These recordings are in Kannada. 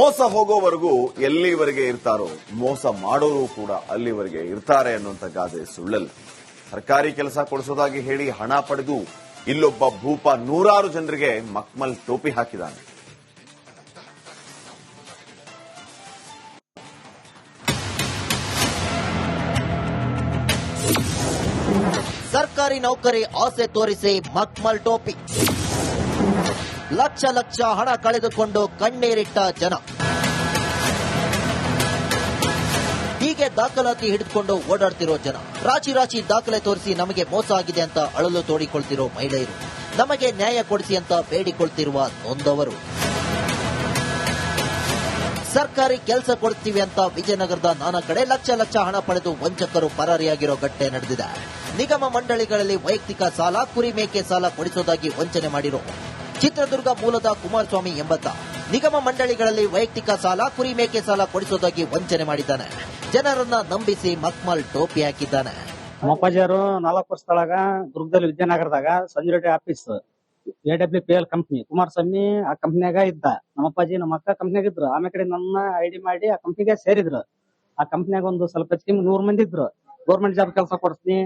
ಮೋಸ ಹೋಗೋವರೆಗೂ ಎಲ್ಲಿವರೆಗೆ ಇರ್ತಾರೋ, ಮೋಸ ಮಾಡೋರು ಕೂಡ ಅಲ್ಲಿವರೆಗೆ ಇರ್ತಾರೆ ಅನ್ನುವಂತ ಗಾದೆ ಸುಳ್ಳಲ್ಲ. ಸರ್ಕಾರಿ ಕೆಲಸ ಕೊಡಿಸೋದಾಗಿ ಹೇಳಿ ಹಣ ಪಡೆದು ಇಲ್ಲೊಬ್ಬ ಭೂಪ ನೂರಾರು ಜನರಿಗೆ ಮಕ್ಮಲ್ ಟೋಪಿ ಹಾಕಿದ್ದಾನೆ ಸರ್ಕಾರಿ ನೌಕರಿ ಆಸೆ ತೋರಿಸಿ ಮಕ್ಮಲ್ ಟೋಪಿ. ಲಕ್ಷ ಲಕ್ಷ ಹಣ ಕಳೆದುಕೊಂಡು ಕಣ್ಣೀರಿಟ್ಟ ಜನ. ಹೀಗೆ ದಾಖಲಾತಿ ಹಿಡಿದುಕೊಂಡು ಓಡಾಡ್ತಿರೋ ಜನ. ರಾಶಿ ರಾಶಿ ದಾಖಲೆ ತೋರಿಸಿ ನಮಗೆ ಮೋಸ ಆಗಿದೆ ಅಂತ ಅಳಲು ತೋಡಿಕೊಳ್ತಿರೋ ಮಹಿಳೆಯರು. ನಮಗೆ ನ್ಯಾಯ ಕೊಡಿಸಿ ಅಂತ ಬೇಡಿಕೊಳ್ತಿರುವ ನೊಂದವರು. ಸರ್ಕಾರಿ ಕೆಲಸ ಕೊಡ್ತೀವಿ ಅಂತ ವಿಜಯನಗರದ ನಾನಾ ಕಡೆ ಲಕ್ಷ ಲಕ್ಷ ಹಣ ಪಡೆದು ವಂಚಕರು ಪರಾರಿಯಾಗಿರೋ ಘಟನೆ ನಡೆದಿದೆ. ನಿಗಮ ಮಂಡಳಿಗಳಲ್ಲಿ ವೈಯಕ್ತಿಕ ಸಾಲ ಕುರಿ ಮೇಕೆ ಸಾಲ ಕೊಡಿಸೋದಾಗಿ ವಂಚನೆ ಮಾಡಿರೋ ಚಿತ್ರದುರ್ಗ ಮೂಲದ ಕುಮಾರಸ್ವಾಮಿ ಎಂಬತ್ತ ನಿಗಮ ಮಂಡಳಿಗಳಲ್ಲಿ ವೈಯಕ್ತಿಕ ಸಾಲ, ಕುರಿ ಮೇಕೆ ಸಾಲ ಕೊಡಿಸೋದಾಗಿ ವಂಚನೆ ಮಾಡಿದ್ದಾನೆ. ಜನರನ್ನ ನಂಬಿಸಿ ಮಕ್ಮಲ್ ಟೋಪಿ ಹಾಕಿದ್ದಾನೆ. ನಮ್ಮ ಅಪ್ಪಾಜಿಯವರು ನಾಲ್ಕು ವರ್ಷದೊಳಗ ದುರ್ಗದಲ್ಲಿ ವಿದ್ಯಾನಗರದಾಗ Sanjureddy office, A W P L company, Kumaraswamy ಆ ಕಂಪ್ನಿಯಾಗ ಇದ್ದ. ನಮ್ಮ ಅಪ್ಪಾಜಿ ನಮ್ಮ ಅಕ್ಕ ಕಂಪ್ನಿಯಾಗ ಇದ್ರು. ಆಮೇಲೆ ಕಡೆ ನನ್ನ ಐಡಿ ಮಾಡಿ ಆ ಕಂಪ್ನಿಗೆ ಸೇರಿದ್ರು. ಆ ಕಂಪ್ನಿಯಾಗ ಒಂದು ಸ್ವಲ್ಪ ಹೆಚ್ಚಿಗೆ ನೂರ್ ಮಂದಿ ಇದ್ರು. ಗೌರ್ಮೆಂಟ್ ಜಾಬ್ ಕೆಲಸ ಕೊಡಿಸ್ತೀನಿ.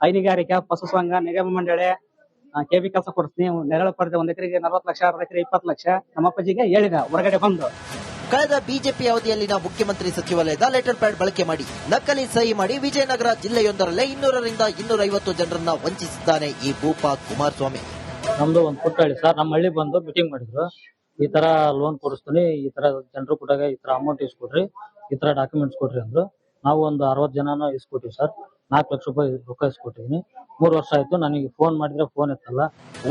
ಹೈನುಗಾರಿಕೆ, ಪಶು ಸಂಘ, ನಿಗಮ ಮಂಡಳಿ ಕೆ ಬಿ ಕೆಲಸ ಕೊಡಿಸ್ತೀನಿ ನೆರಳು ಪಡೆದ ಒಂದ್ ಎಕರೆಗೆ ನಲವತ್ತು ಲಕ್ಷ ಅರ್ಧ ಎಕರೆ ಇಪ್ಪತ್ತು ಲಕ್ಷ. ನಮ್ಮ ಅಪ್ಪಾಜಿಗೆ ಹೇಳಿದ ಹೊರಗಡೆ ಬಂದು. ಕಳೆದ ಬಿಜೆಪಿ ಅವಧಿಯಲ್ಲಿನ ಮುಖ್ಯಮಂತ್ರಿ ಸಚಿವಾಲಯದ ಲೆಟರ್ ಪ್ಯಾಡ್ ಬಳಕೆ ಮಾಡಿ ನಕಲಿ ಸಹಿ ಮಾಡಿ ವಿಜಯನಗರ ಜಿಲ್ಲೆಯೊಂದರಲ್ಲೇ ಇನ್ನೂರರಿಂದ ಇನ್ನೂರೈವತ್ತು ಜನರನ್ನ ವಂಚಿಸಿದ್ದಾನೆ ಈ ಭೂಪ ಕುಮಾರಸ್ವಾಮಿ. ನಮ್ದು ಒಂದು ಪುಟ್ಟಹಳ್ಳಿ ಸರ್. ನಮ್ಮ ಹಳ್ಳಿ ಬಂದು ಮೀಟಿಂಗ್ ಮಾಡಿದ್ರು. ಈ ತರ ಲೋನ್ ಕೊಡಿಸ್ತೀನಿ ಈ ತರ ಜನರು ಕೊಟ್ಟಾಗ ಈ ತರ ಅಮೌಂಟ್ ಇಸ್ಕೊಡ್ರಿ ಈ ತರ ಡಾಕ್ಯುಮೆಂಟ್ಸ್ ಕೊಡ್ರಿ ಅಂದ್ರು. ನಾವು ಒಂದು ಅರವತ್ತು ಜನನ ಇಸ್ಕೊಟ್ಟಿವಿ ಸರ್. ನಾಲ್ಕು ಲಕ್ಷ ರೂಪಾಯಿ ರೊಕ್ಕ ಇಸ್ಕೊಟ್ಟಿದೀನಿ. ಮೂರು ವರ್ಷ ಆಯ್ತು, ನನಗೆ ಫೋನ್ ಮಾಡಿದ್ರೆ ಫೋನ್ ಎತ್ತಲ್ಲ.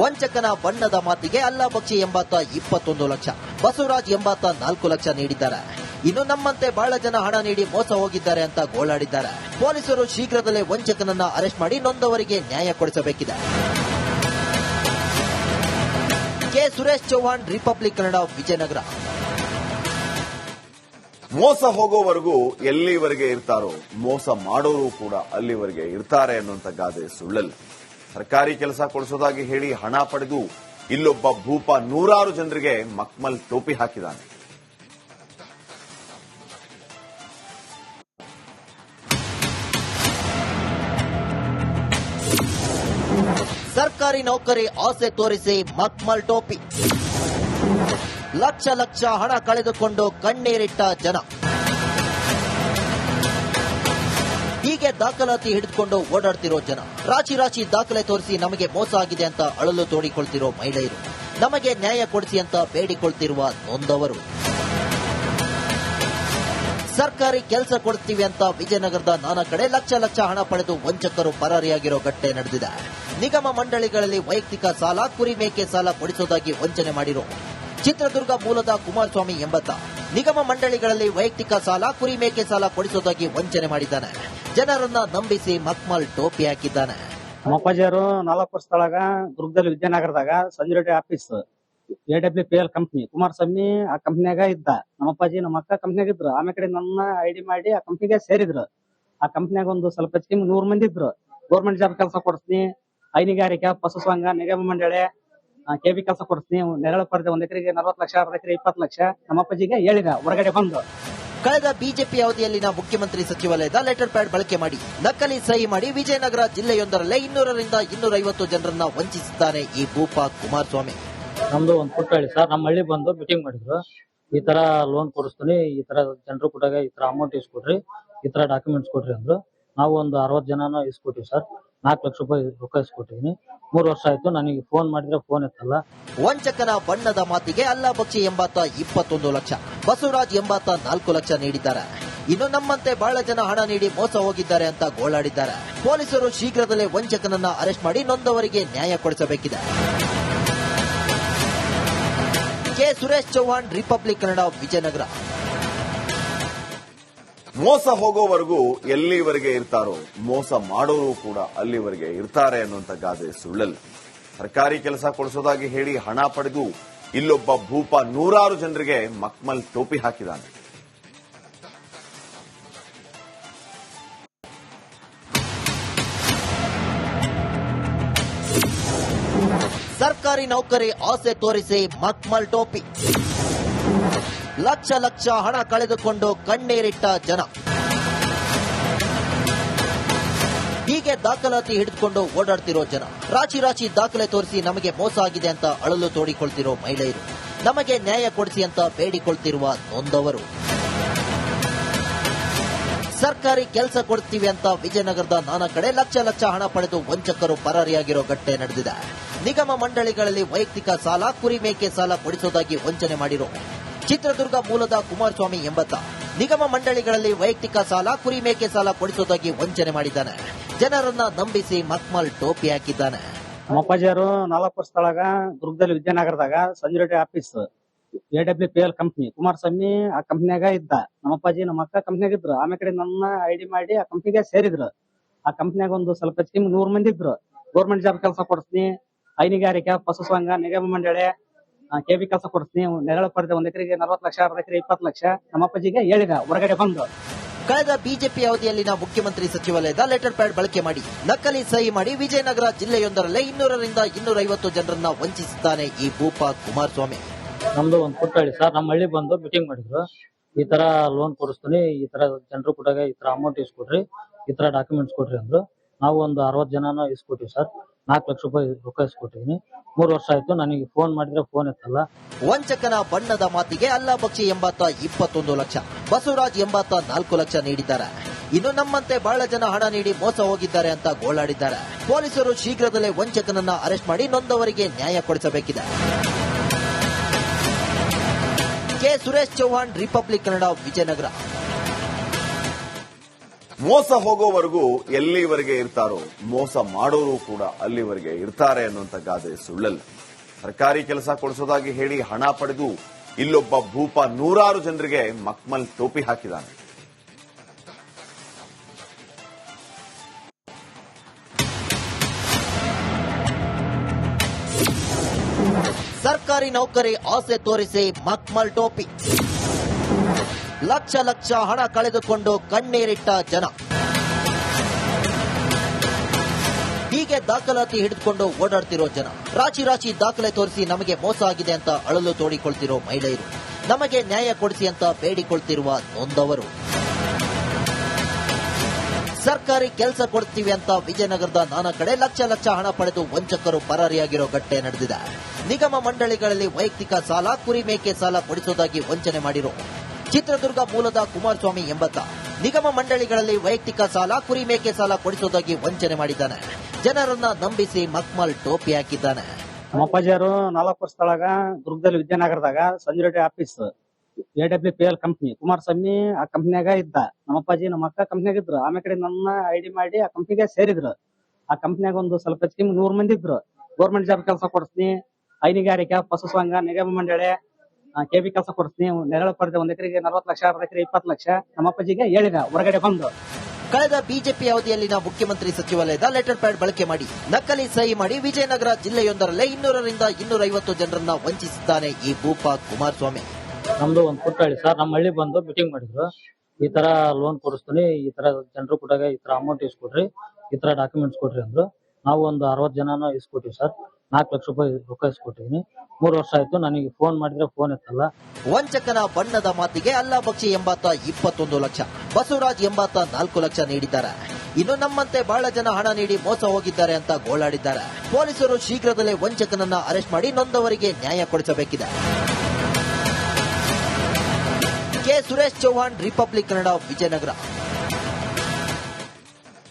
ವಂಚಕನ ಬಣ್ಣದ ಮಾತಿಗೆ ಅಲ್ಲಾ ಬಕ್ಷಿ ಎಂಬಾತ ಇಪ್ಪತ್ತೊಂದು ಲಕ್ಷ, ಬಸವರಾಜ್ ಎಂಬಾತ ನಾಲ್ಕು ಲಕ್ಷ ನೀಡಿದ್ದಾರೆ. ಇನ್ನು ನಮ್ಮಂತೆ ಬಹಳ ಜನ ಹಣ ನೀಡಿ ಮೋಸ ಹೋಗಿದ್ದಾರೆ ಅಂತ ಗೋಳಾಡಿದ್ದಾರೆ. ಪೊಲೀಸರು ಶೀಘ್ರದಲ್ಲೇ ವಂಚಕನನ್ನ ಅರೆಸ್ಟ್ ಮಾಡಿ ನೊಂದವರಿಗೆ ನ್ಯಾಯ ಕೊಡಿಸಬೇಕಿದೆ. ಕೆ. ಸುರೇಶ್ ಚೌಹಾಣ್, ರಿಪಬ್ಲಿಕ್ ಕನ್ನಡ ವಿಜಯನಗರ. ಮೋಸ ಹೋಗೋವರೆಗೂ ಎಲ್ಲಿವರೆಗೆ ಇರ್ತಾರೋ, ಮೋಸ ಮಾಡೋರು ಕೂಡ ಅಲ್ಲಿವರೆಗೆ ಇರ್ತಾರೆ ಅನ್ನುವಂತ ಗಾದೆ ಸುಳ್ಳಲ್ಲ. ಸರ್ಕಾರಿ ಕೆಲಸ ಕೊಡಿಸೋದಾಗಿ ಹೇಳಿ ಹಣ ಪಡೆದು ಇಲ್ಲೊಬ್ಬ ಭೂಪ ನೂರಾರು ಜನರಿಗೆ ಮಕ್ಮಲ್ ಟೋಪಿ ಹಾಕಿದ್ದಾನೆ. ಸರ್ಕಾರಿ ನೌಕರಿ ಆಸೆ ತೋರಿಸಿ ಮಕ್ಮಲ್ ಟೋಪಿ. ಲಕ್ಷ ಲಕ್ಷ ಹಣ ಕಳೆದುಕೊಂಡು ಕಣ್ಣೀರಿಟ್ಟ ಜನ. ಹೀಗೆ ದಾಖಲಾತಿ ಹಿಡಿದುಕೊಂಡು ಓಡಾಡ್ತಿರೋ ಜನ. ರಾಶಿ ರಾಶಿ ದಾಖಲೆ ತೋರಿಸಿ ನಮಗೆ ಮೋಸ ಆಗಿದೆ ಅಂತ ಅಳಲು ತೋಡಿಕೊಳ್ತಿರೋ ಮಹಿಳೆಯರು. ನಮಗೆ ನ್ಯಾಯ ಕೊಡಿಸಿ ಅಂತ ಬೇಡಿಕೊಳ್ತಿರುವ ನೊಂದವರು. ಸರ್ಕಾರಿ ಕೆಲಸ ಕೊಡ್ತೀವಿ ಅಂತ ವಿಜಯನಗರದ ನಾನಾ ಕಡೆ ಲಕ್ಷ ಲಕ್ಷ ಹಣ ಪಡೆದು ವಂಚಕರು ಪರಾರಿಯಾಗಿರೋ ಘಟನೆ ನಡೆದಿದೆ. ನಿಗಮ ಮಂಡಳಿಗಳಲ್ಲಿ ವೈಯಕ್ತಿಕ ಸಾಲ ಕುರಿ ಮೇಕೆ ಸಾಲ ಕೊಡಿಸೋದಾಗಿ ವಂಚನೆ ಮಾಡಿರೋ ಚಿತ್ರದುರ್ಗ ಮೂಲದ ಕುಮಾರಸ್ವಾಮಿ ಎಂಬತ್ತ ನಿಗಮ ಮಂಡಳಿಗಳಲ್ಲಿ ವೈಯಕ್ತಿಕ ಸಾಲ, ಕುರಿ ಮೇಕೆ ಸಾಲ ಕೊಡಿಸೋದಾಗಿ ವಂಚನೆ ಮಾಡಿದ್ದಾನೆ. ಜನರನ್ನ ನಂಬಿಸಿ ಮಕ್ಮಲ್ ಟೋಪಿ ಹಾಕಿದ್ದಾನೆ. ನಮ್ಮ ಅಪ್ಪಾಜಿಯವರು ನಾಲ್ಕು ವರ್ಷದೊಳಗ ದುರ್ಗದಲ್ಲಿ ವಿದ್ಯಾನಗರದಾಗ ಸಂಜೆ office A W P L company Kumaraswamy ಆ ಕಂಪ್ನಿಯಾಗ ಇದ್ದ. ನಮ್ಮ ಅಪ್ಪಾಜಿ ನಮ್ಮ ಅಕ್ಕ ಕಂಪ್ನಿಯಾಗ ಇದ್ರು. ಆಮೇಲೆ ಕಡೆ ನನ್ನ ಐಡಿ ಮಾಡಿ ಆ ಕಂಪ್ನಿಗೆ ಸೇರಿದ್ರು. ಆ ಕಂಪ್ನಿಯಾಗ ಒಂದು ಸ್ವಲ್ಪ ಹೆಚ್ಚಿಗೆ ನೂರ್ ಮಂದಿ ಇದ್ರು. ಗೌರ್ಮೆಂಟ್ ಜಾಬ್ ಕೆಲಸ ಕೊಡಿಸ್ತೀನಿ. ಹೈನುಗಾರಿಕೆ ಪಶು ಸಂಘ ನಿಗಮ ಮಂಡಳಿ ಕೆ ಕೆವಿ ಕೆಲಸ ಕೊಡಿಸ್ತೀನಿ. ನೆರಳು ಪಡೆದ ಒಂದ್ ಎಕರೆಗೆ ನಲವತ್ತು ಲಕ್ಷ ಅರ್ಧ ಎಕರೆ ಇಪ್ಪತ್ತು ಲಕ್ಷ. ನಮ್ಮ ಅಪ್ಪಾಜಿಗೆ ಹೇಳಿದ ಹೊರಗಡೆ ಬಂದು. ಕಳೆದ ಬಿಜೆಪಿ ಅವಧಿಯಲ್ಲಿನ ಮುಖ್ಯಮಂತ್ರಿ ಸಚಿವಾಲಯದ ಲೆಟರ್ ಪ್ಯಾಡ್ ಬಳಕೆ ಮಾಡಿ ನಕಲಿ ಸಹಿ ಮಾಡಿ ವಿಜಯನಗರ ಜಿಲ್ಲೆಯೊಂದರಲ್ಲೇ ಇನ್ನೂರರಿಂದ ಇನ್ನೂರೈವತ್ತು ಜನರನ್ನ ವಂಚಿಸಿದ್ದಾರೆ ಈ ಭೂಪ ಕುಮಾರಸ್ವಾಮಿ. ನಮ್ದು ಒಂದು ಹೇಳಿ ಸರ್. ನಮ್ಮ ಹಳ್ಳಿ ಬಂದು ಮೀಟಿಂಗ್ ಮಾಡಿದ್ರು. ಈ ತರ ಲೋನ್ ಕೊಡಿಸ್ತೀನಿ. ಈ ತರ ಜನರು ಕೊಟ್ಟಾಗ ಈ ತರ ಅಮೌಂಟ್ ಇಸ್ಕೊಡ್ರಿ. ಈ ತರ ಡಾಕ್ಯುಮೆಂಟ್ಸ್ ಕೊಡ್ರಿ ಅಂದ್ರು. ನಾವು ಒಂದು ಅರವತ್ತು ಜನನ ಇಸ್ಕೊಟ್ಟಿವಿ ಸರ್. ನಾಲ್ಕು ಲಕ್ಷ ರೂಪಾಯಿ ರೂಪಾಯಿ ಕೊಟ್ಟಿದ್ದೀನಿ. ಮೂರು ವರ್ಷ ಆಯ್ತು, ನನಗೆ ಫೋನ್ ಮಾಡಿದ್ರೆ ಫೋನ್ ಎತ್ತಲ್ಲ. ವಂಚಕನ ಬಣ್ಣದ ಮಾತಿಗೆ ಅಲ್ಲಾ ಬಕ್ಷಿ ಎಂಬಾತ ಇಪ್ಪತ್ತೊಂದು ಲಕ್ಷ. ಬಸವರಾಜ್ ಎಂಬಾತ ನಾಲ್ಕು ಲಕ್ಷ ನೀಡಿದ್ದಾರೆ. ಇನ್ನು ನಮ್ಮಂತೆ ಬಹಳ ಜನ ಹಣ ನೀಡಿ ಮೋಸ ಹೋಗಿದ್ದಾರೆ ಅಂತ ಗೋಳಾಡಿದ್ದಾರೆ. ಪೊಲೀಸರು ಶೀಘ್ರದಲ್ಲೇ ವಂಚಕನನ್ನ ಅರೆಸ್ಟ್ ಮಾಡಿ ನೊಂದವರಿಗೆ ನ್ಯಾಯ ಕೊಡಿಸಬೇಕಿದೆ. ಕೆ. ಸುರೇಶ್ ಚೌಹಾಣ್ ರಿಪಬ್ಲಿಕ್ ಕನ್ನಡ ವಿಜಯನಗರ. ಮೋಸ ಹೋಗೋವರೆಗೂ ಎಲ್ಲಿವರೆಗೆ ಇರ್ತಾರೋ, ಮೋಸ ಮಾಡೋರು ಕೂಡ ಅಲ್ಲಿವರೆಗೆ ಇರ್ತಾರೆ ಅನ್ನುವಂತ ಗಾದೆ ಸುಳ್ಳಲ್ಲ. ಸರ್ಕಾರಿ ಕೆಲಸ ಕೊಡಿಸೋದಾಗಿ ಹೇಳಿ ಹಣ ಪಡೆದು ಇಲ್ಲೊಬ್ಬ ಭೂಪ ನೂರಾರು ಜನರಿಗೆ ಮಕ್ಮಲ್ ಟೋಪಿ ಹಾಕಿದಾನೆ. ಸರ್ಕಾರಿ ನೌಕರಿ ಆಸೆ ತೋರಿಸಿ ಮಕ್ಮಲ್ ಟೋಪಿ. ಲಕ್ಷ ಲಕ್ಷ ಹಣ ಕಳೆದುಕೊಂಡು ಕಣ್ಣೀರಿಟ್ಟ ಜನ. ಹೀಗೆ ದಾಖಲಾತಿ ಹಿಡಿದುಕೊಂಡು ಓಡಾಡ್ತಿರೋ ಜನ. ರಾಶಿ ರಾಶಿ ದಾಖಲೆ ತೋರಿಸಿ ನಮಗೆ ಮೋಸ ಆಗಿದೆ ಅಂತ ಅಳಲು ತೋಡಿಕೊಳ್ತಿರೋ ಮಹಿಳೆಯರು. ನಮಗೆ ನ್ಯಾಯ ಕೊಡಿಸಿ ಅಂತ ಬೇಡಿಕೊಳ್ತಿರುವ ನೊಂದವರು. ಸರ್ಕಾರಿ ಕೆಲಸ ಕೊಡ್ತೀವಿ ಅಂತ ವಿಜಯನಗರದ ನಾನಾ ಕಡೆ ಲಕ್ಷ ಲಕ್ಷ ಹಣ ಪಡೆದು ವಂಚಕರು ಪರಾರಿಯಾಗಿರೋ ಘಟನೆ ನಡೆದಿದೆ. ನಿಗಮ ಮಂಡಳಿಗಳಲ್ಲಿ ವೈಯಕ್ತಿಕ ಸಾಲ ಕುರಿ ಮೇಕೆ ಸಾಲ ಕೊಡಿಸೋದಾಗಿ ವಂಚನೆ ಮಾಡಿರೋ ಚಿತ್ರದುರ್ಗ ಮೂಲದ ಕುಮಾರಸ್ವಾಮಿ ಎಂಬತ್ತ ನಿಗಮ ಮಂಡಳಿಗಳಲ್ಲಿ ವೈಯಕ್ತಿಕ ಸಾಲ, ಕುರಿ ಮೇಕೆ ಸಾಲ ಕೊಡಿಸೋದಾಗಿ ವಂಚನೆ ಮಾಡಿದ್ದಾನೆ. ಜನರನ್ನ ನಂಬಿಸಿ ಮಕ್ಮಲ್ ಟೋಪಿ ಹಾಕಿದ್ದಾನೆ. ನಮ್ಮ ಅಪ್ಪಾಜಿಯವರು ನಾಲ್ಕು ವರ್ಷದೊಳಗ ದುರ್ಗದಲ್ಲಿ ವಿದ್ಯಾನಗರದಾಗ Sanjureddy office A W W P L company, Kumaraswamy ಆ ಕಂಪ್ನಿಯಾಗ ಇದ್ದ. ನಮ್ಮ ಅಪ್ಪಾಜಿ ನಮ್ಮ ಅಕ್ಕ ಕಂಪ್ನಿಯಾಗ ಇದ್ರು ಆಮೇಲೆ ಕಡೆ ನನ್ನ ಐಡಿ ಮಾಡಿ ಆ ಕಂಪ್ನಿಗೆ ಸೇರಿದ್ರು. ಆ ಕಂಪ್ನಿಯಾಗ ಒಂದು ಸ್ವಲ್ಪ ಹೆಚ್ಚಿಗೆ ನೂರ್ ಮಂದಿ ಇದ್ರು. ಗೌರ್ಮೆಂಟ್ ಜಾಬ್ ಕೆಲಸ ಕೊಡಿಸ್ತೀನಿ. ಹೈನುಗಾರಿಕೆ ಪಶು ಸಂಘ ನಿಗಮ ಮಂಡಳಿ ಕೆ ಬಿ ಕೆಲಸ ಕೊಡ್ತೀನಿ ನೆರಳು ಪಡೆದ ಒಂದ್ ಎಕರೆಗೆ ನಲವತ್ತು ಲಕ್ಷ ಅರ್ಧ ಎಕರೆ ಇಪ್ಪತ್ತು ಲಕ್ಷ ನಮ್ಮ ಅಪ್ಪಾಜಿಗೆ ಹೇಳಿದ ಹೊರಗಡೆ ಬಂದು. ಕಳೆದ ಬಿಜೆಪಿ ಅವಧಿಯಲ್ಲಿನ ಮುಖ್ಯಮಂತ್ರಿ ಸಚಿವಾಲಯದ ಲೆಟರ್ ಪ್ಯಾಡ್ ಬಳಕೆ ಮಾಡಿ ನಕಲಿ ಸಹಿ ಮಾಡಿ ವಿಜಯನಗರ ಜಿಲ್ಲೆಯೊಂದರಲ್ಲೇ ಇನ್ನೂರರಿಂದ ಇನ್ನೂರೈವತ್ತು ಜನರನ್ನ ವಂಚಿಸುತ್ತಾನೆ ಈ ಭೂಪ ಕುಮಾರಸ್ವಾಮಿ. ನಮ್ದು ಒಂದ್ ಪುಟ್ಟಹಳ್ಳಿ ಸರ್ ನಮ್ಮ ಹಳ್ಳಿ ಬಂದು ಮೀಟಿಂಗ್ ಮಾಡಿದ್ರು. ಈ ತರ ಲೋನ್ ಕೊಡಿಸ್ತೀನಿ ಈ ತರ ಜನರು ಕೊಟ್ಟಾಗ ಈ ತರ ಅಮೌಂಟ್ ಇಸ್ಕೊಡ್ರಿ ಈ ತರ ಡಾಕ್ಯುಮೆಂಟ್ಸ್ ಕೊಡ್ರಿ ಅಂದ್ರು. ನಾವು ಒಂದು ಅರವತ್ತು ಜನನ ಇಸ್ಕೊಟ್ಟಿವಿ ಸರ್. ನಾಲ್ಕು ಲಕ್ಷ ರೂಪಾಯಿ ಕೊಟ್ಟಿದ್ದೀನಿ. ಮೂರು ವರ್ಷ ಆಯ್ತು, ನನಗೆ ಫೋನ್ ಮಾಡಿದ್ರೆ ಫೋನ್ ಎತ್ತಲ್ಲ. ವಂಚಕನ ಬಣ್ಣದ ಮಾತಿಗೆ ಅಲ್ಲಾ ಬಕ್ಷಿ ಎಂಬತ್ತ ಇಪ್ಪತ್ತೊಂದು ಲಕ್ಷ, ಬಸವರಾಜ್ ಎಂಬಾತ ನಾಲ್ಕು ಲಕ್ಷ ನೀಡಿದ್ದಾರೆ. ಇನ್ನು ನಮ್ಮಂತೆ ಬಹಳ ಜನ ಹಣ ನೀಡಿ ಮೋಸ ಹೋಗಿದ್ದಾರೆ ಅಂತ ಗೋಳಾಡಿದ್ದಾರೆ. ಪೊಲೀಸರು ಶೀಘ್ರದಲ್ಲೇ ವಂಚಕನನ್ನ ಅರೆಸ್ಟ್ ಮಾಡಿ ನೊಂದವರಿಗೆ ನ್ಯಾಯ ಕೊಡಿಸಬೇಕಿದೆ. ಕೆ. ಸುರೇಶ್ ಚೌಹಾಣ್ ರಿಪಬ್ಲಿಕ್ ಕನ್ನಡ ವಿಜಯನಗರ. ಮೋಸ ಹೋಗೋವರೆಗೂ ಎಲ್ಲಿವರೆಗೆ ಇರ್ತಾರೋ ಮೋಸ ಮಾಡೋರು ಕೂಡ ಅಲ್ಲಿವರೆಗೆ ಇರ್ತಾರೆ ಅನ್ನುವಂತ ಗಾದೆ ಸುಳ್ಳಲ್ಲ. ಸರ್ಕಾರಿ ಕೆಲಸ ಕೊಡಿಸೋದಾಗಿ ಹೇಳಿ ಹಣ ಪಡೆದು ಇಲ್ಲೊಬ್ಬ ಭೂಪ ನೂರಾರು ಜನರಿಗೆ ಮಕ್ಮಲ್ ಟೋಪಿ ಹಾಕಿದ್ದಾನೆ. ಸರ್ಕಾರಿ ನೌಕರಿ ಆಸೆ ತೋರಿಸಿ ಮಕ್ಮಲ್ ಟೋಪಿ. ಲಕ್ಷ ಲಕ್ಷ ಹಣ ಕಳೆದುಕೊಂಡು ಕಣ್ಣೀರಿಟ್ಟ ಜನ. ಹೀಗೆ ದಾಖಲಾತಿ ಹಿಡಿದುಕೊಂಡು ಓಡಾಡ್ತಿರೋ ಜನ. ರಾಶಿ ರಾಶಿ ದಾಖಲೆ ತೋರಿಸಿ ನಮಗೆ ಮೋಸ ಆಗಿದೆ ಅಂತ ಅಳಲು ತೋಡಿಕೊಳ್ತಿರೋ ಮಹಿಳೆಯರು. ನಮಗೆ ನ್ಯಾಯ ಕೊಡಿಸಿ ಅಂತ ಬೇಡಿಕೊಳ್ತಿರುವ ನೊಂದವರು. ಸರ್ಕಾರಿ ಕೆಲಸ ಕೊಡ್ತೀವಿ ಅಂತ ವಿಜಯನಗರದ ನಾನಾ ಕಡೆ ಲಕ್ಷ ಲಕ್ಷ ಹಣ ಪಡೆದು ವಂಚಕರು ಪರಾರಿಯಾಗಿರೋ ಘಟ್ಟೆ ನಡೆದಿದೆ. ನಿಗಮ ಮಂಡಳಿಗಳಲ್ಲಿ ವೈಯಕ್ತಿಕ ಸಾಲ ಕುರಿ ಮೇಕೆ ಸಾಲ ಕೊಡಿಸೋದಾಗಿ ವಂಚನೆ ಮಾಡಿರೋ ಚಿತ್ರದುರ್ಗ ಮೂಲದ ಕುಮಾರಸ್ವಾಮಿ ಎಂಬತ್ತ ನಿಗಮ ಮಂಡಳಿಗಳಲ್ಲಿ ವೈಯಕ್ತಿಕ ಸಾಲ, ಕುರಿ ಮೇಕೆ ಸಾಲ ಕೊಡಿಸೋದಾಗಿ ವಂಚನೆ ಮಾಡಿದ್ದಾನೆ. ಜನರನ್ನ ನಂಬಿಸಿ ಮಕ್ಮಲ್ ಟೋಪಿ ಹಾಕಿದ್ದಾನೆ. ನಮ್ಮ ಅಪ್ಪಾಜಿಯವರು ನಾಲ್ಕು ವರ್ಷದೊಳಗ ದುರ್ಗದಲ್ಲಿ ವಿದ್ಯಾನಗರದಾಗ Sanjureddy office, A W P L company, Kumaraswamy ಆ ಕಂಪ್ನಿಯಾಗ ಇದ್ದ. ನಮ್ಮಪ್ಪಾಜಿ ನಮ್ಮ ಅಕ್ಕ ಕಂಪ್ನಿಯಾಗ ಇದ್ರು. ಆಮೇಲೆ ನನ್ನ ಐಡಿ ಮಾಡಿ ಆ ಕಂಪ್ನಿಗೆ ಸೇರಿದ್ರು. ಆ ಕಂಪ್ನಿಯಾಗ ಒಂದು ಸ್ವಲ್ಪ ಹೆಚ್ಚಿಗೆ ನೂರ್ ಮಂದಿ ಇದ್ರು. ಗೌರ್ಮೆಂಟ್ ಜಾಬ್ ಕೆಲಸ ಕೊಡಿಸ್ತೀನಿ. ಹೈನುಗಾರಿಕೆ ಪಶು ಸಂಘ, ನಿಗಮ ಮಂಡಳಿ ಕೆ ಬಿ ಕೆಲಸ ಕೊಡಿಸ್ತೀನಿ. ನೆರಳು ಪಡೆದ ಒಂದ್ ಎಕರೆಗೆ ನಲವತ್ತು ಲಕ್ಷ ಅರ್ಧ ಎಕರೆ ಇಪ್ಪತ್ತು ಲಕ್ಷ. ನಮ್ಮ ಅಪ್ಪಾಜಿಗೆ ಹೇಳಿದ ಹೊರಗಡೆ ಬಂದು. ಕಳೆದ ಬಿಜೆಪಿ ಅವಧಿಯಲ್ಲಿನ ಮುಖ್ಯಮಂತ್ರಿ ಸಚಿವಾಲಯದ ಲೆಟರ್ ಪ್ಯಾಡ್ ಬಳಕೆ ಮಾಡಿ ನಕಲಿ ಸಹಿ ಮಾಡಿ ವಿಜಯನಗರ ಜಿಲ್ಲೆಯೊಂದರಲ್ಲೇ ಇನ್ನೂರರಿಂದ ಇನ್ನೂರೈವತ್ತು ಜನರನ್ನ ವಂಚಿಸಿದ್ದಾನೆ ಈ ಭೂಪ ಕುಮಾರಸ್ವಾಮಿ. ನಮ್ದು ಒಂದ್ ಪುಟ್ಟಹಳ್ಳಿ ಸರ್. ನಮ್ಮ ಹಳ್ಳಿ ಬಂದು ಮೀಟಿಂಗ್ ಮಾಡಿದ್ರು. ಈ ತರ ಲೋನ್ ಕೊಡಿಸ್ತೀನಿ ಈ ತರ ಜನರು ಕೂಡ ಈ ತರ ಅಮೌಂಟ್ ಇಸ್ಕೊಡ್ರಿ ಈ ತರ ಡಾಕ್ಯುಮೆಂಟ್ಸ್ ಕೊಡ್ರಿ ಅಂದ್ರು. ನಾವು ಒಂದು ಅರವತ್ ಜನನ ಇಸ್ಕೊಟ್ಟಿವಿ ಸರ್. ನಾಲ್ಕು ಲಕ್ಷ ರೂಪಾಯಿ ರೂಪಾಯಿ ಕೊಟ್ಟಿದ್ದೀನಿ. ಮೂರು ವರ್ಷ ಆಯ್ತು, ನನಗೆ ಫೋನ್ ಮಾಡಿದ್ರೆ ಫೋನ್ ಎತ್ತಲ್ಲ. ವಂಚಕನ ಬಣ್ಣದ ಮಾತಿಗೆ ಅಲ್ಲಾ ಬಕ್ಷಿ ಎಂಬಾತ ಇಪ್ಪತ್ತೊಂದು ಲಕ್ಷ. ಬಸವರಾಜ್ ಎಂಬಾತ ನಾಲ್ಕು ಲಕ್ಷ ನೀಡಿದ್ದಾರೆ. ಇನ್ನು ನಮ್ಮಂತೆ ಬಹಳ ಜನ ಹಣ ನೀಡಿ ಮೋಸ ಹೋಗಿದ್ದಾರೆ ಅಂತ ಗೋಳಾಡಿದ್ದಾರೆ. ಪೊಲೀಸರು ಶೀಘ್ರದಲ್ಲೇ ವಂಚಕನನ್ನ ಅರೆಸ್ಟ್ ಮಾಡಿ ನೊಂದವರಿಗೆ ನ್ಯಾಯ ಕೊಡಿಸಬೇಕಿದೆ. ಕೆ. ಸುರೇಶ್ ಚೌಹಾಣ್, ರಿಪಬ್ಲಿಕ್ ಕನ್ನಡ, ವಿಜಯನಗರ.